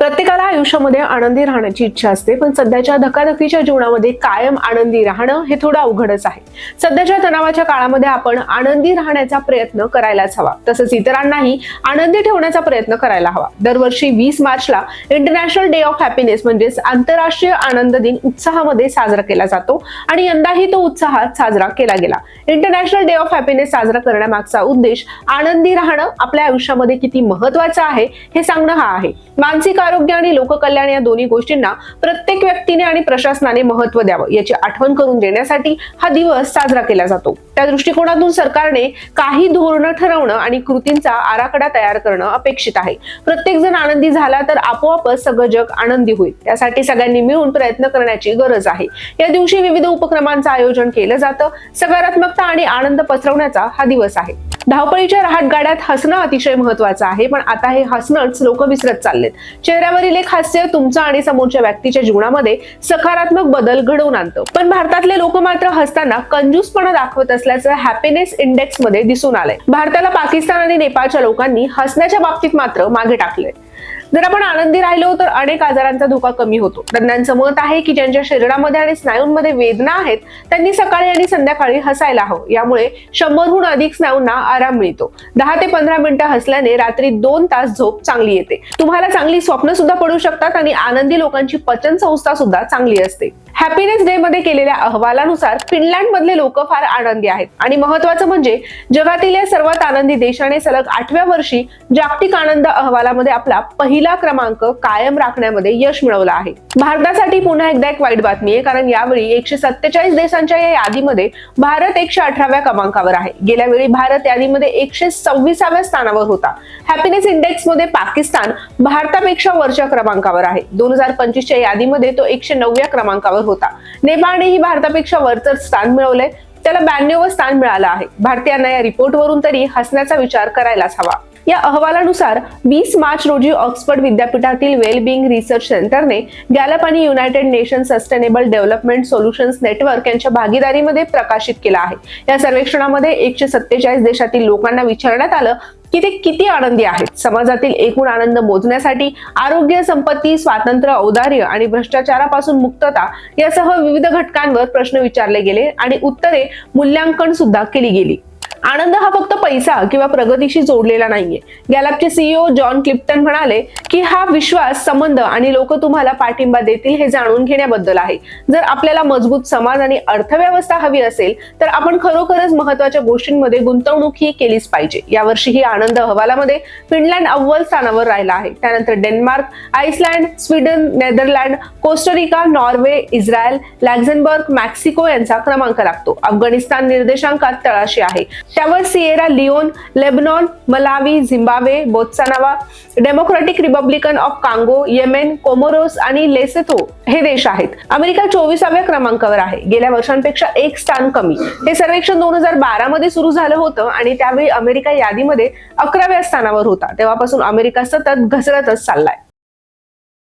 प्रत्येकाला आयुष्यामध्ये आनंदी राहण्याची इच्छा असते पण सध्याच्या धकाधकीच्या जीवनामध्ये कायम आनंदी राहणं हे थोडं अवघडच आहे. सध्याच्या तणावाच्या काळामध्ये आपण आनंदी राहण्याचा प्रयत्न करायलाच हवा. तसंच इतरांनाही आनंदी ठेवण्याचा प्रयत्न करायला हवा. दरवर्षी वीस मार्चला इंटरनॅशनल डे ऑफ हॅपीनेस म्हणजेच आंतरराष्ट्रीय आनंद दिन उत्साहामध्ये साजरा केला जातो आणि यंदाही तो उत्साहात साजरा केला गेला. इंटरनॅशनल डे ऑफ हॅपीनेस साजरा करण्यामागचा उद्देश आनंदी राहणं आपल्या आयुष्यामध्ये किती महत्वाचं आहे हे सांगणं हा आहे. मानसिक आरोग्य आणि लोककल्याण या दोन्ही गोष्टींना प्रत्येक व्यक्तीने आणि प्रशासनाने महत्त्व द्यावं याची आठवण करून देण्यासाठी हा दिवस साजरा केला जातो. त्या दृष्टिकोनातून सरकारने काही धोरणं ठरवणं आणि कृतींचा आराखडा तयार करणं अपेक्षित आहे. प्रत्येक जण आनंदी झाला तर आपोआपच सगळं जग आनंदी होईल. त्यासाठी सगळ्यांनी मिळून प्रयत्न करण्याची गरज आहे. या दिवशी विविध उपक्रमांचं आयोजन केलं जातं. सकारात्मकता आणि आनंद पसरवण्याचा हा दिवस आहे. धावपळीच्या राहत गाड्यात हसणं अतिशय महत्वाचं आहे पण आता हे हसणंच लोक विसरत चाललेत. चेहऱ्यावरील एक हास्य तुमचा आणि समोरच्या व्यक्तीच्या जीवनामध्ये सकारात्मक बदल घडवून आणतं. पण भारतातले लोक मात्र हसताना कंजूसपणा दाखवत असल्याचं हॅपीनेस इंडेक्समध्ये दिसून आलंय. भारताला पाकिस्तान आणि नेपाळच्या लोकांनी हसण्याच्या बाबतीत मात्र मागे टाकलंय. जर आपण आनंदी राहिलो तर अनेक आजारांचा धोका कमी होतो. तज्ञांचं मत आहे की ज्यांच्या शरीरामध्ये आणि स्नायूंमध्ये वेदना आहेत त्यांनी सकाळी आणि संध्याकाळी हसायला हवं. यामुळे शंभरहून अधिक स्नायूंना आराम मिळतो. दहा ते पंधरा मिनिटं हसल्याने रात्री दोन तास झोप चांगली येते. तुम्हाला चांगली स्वप्न सुद्धा पडू शकतात आणि आनंदी लोकांची पचन संस्था सुद्धा चांगली असते. हॅपीनेस डे मध्ये केलेल्या अहवालानुसार फिनलँड मधले लोक फार आनंदी आहेत. आणि महत्वाचं म्हणजे जगातील या सर्वात आनंदी देशाने सलग आठव्या वर्षी जागतिक आनंद अहवालामध्ये आपला पहिला क्रमांक कायम राखण्यामध्ये यश मिळवलं आहे. भारतासाठी पुन्हा एकदा एक वाईट बातमी आहे कारण यावेळी एकशे सत्तेचाळीस देशांच्या या यादीमध्ये भारत एकशे अठराव्या क्रमांकावर आहे. गेल्या वेळी भारत यादीमध्ये एकशे सव्वीसाव्या स्थानावर होता. हॅपीनेस इंडेक्समध्ये पाकिस्तान भारतापेक्षा वरच्या क्रमांकावर आहे. दोन हजार पंचवीसच्या यादीमध्ये तो एकशे नवव्या क्रमांकावर होता. नेपाळनेही भारतापेक्षा वरचं स्थान मिळवलंय. त्याला ब्याण्णव स्थान मिळालं आहे. भारतीयांना या रिपोर्टवरून तरी हसण्याचा विचार करायलाच हवा. या अहवालानुसार वीस मार्च रोजी ऑक्सफर्ड विद्यापीठातील वेलबिंग रिसर्च सेंटरने गॅलप आणि United Nation sustainable development solutions network यांच्या भागीदारीमध्ये प्रकाशित केला आहे. या सर्वेक्षणामध्ये एकशे सत्तेचाळीस देशातील लोकांना विचारण्यात आलं की ते किती आनंदी आहेत. समाजातील एकूण आनंद मोजण्यासाठी आरोग्य संपत्ती स्वातंत्र्य औदार्य आणि भ्रष्टाचारापासून मुक्तता यासह विविध घटकांवर प्रश्न विचारले गेले आणि उत्तरे मूल्यांकन सुद्धा केली गेली. आनंद हा फक्त पैसा किंवा प्रगतीशी जोडलेला नाहीये. गॅलपचे सीईओ जॉन क्लिप्टन म्हणाले की हा विश्वास संबंध आणि लोक तुम्हाला पाठिंबा देतील हे जाणून घेण्याबद्दल आहे. जर आपल्याला मजबूत समाज आणि अर्थव्यवस्था हवी असेल तर आपण खरोखरच महत्त्वाच्या गोष्टींमध्ये गुंतवणूक ही केलीच पाहिजे. यावर्षी ही आनंद अहवालामध्ये फिनलँड अव्वल स्थानावर राहिला आहे. त्यानंतर Denmark Iceland Sweden Netherland Costa Rica Norway Israel Luxembourg Mexico यांचा क्रमांक लागतो. अफगाणिस्तान निर्देशांकात तळाशी आहे. त्यावर Sierra Leone Lebanon Malawi Zimbabwe Botswana Democratic Republican of Congo Yemen Comoros आणि लेसेथो हे देश आहेत. अमेरिका चोवीसाव्या क्रमांकावर आहे. गेल्या वर्षांपेक्षा एक स्थान कमी. हे सर्वेक्षण दोन हजार बारा मध्ये सुरू झालं होतं आणि त्यावेळी अमेरिका यादीमध्ये अकराव्या स्थानावर होता. तेव्हापासून अमेरिका सतत घसरतच चाललाय.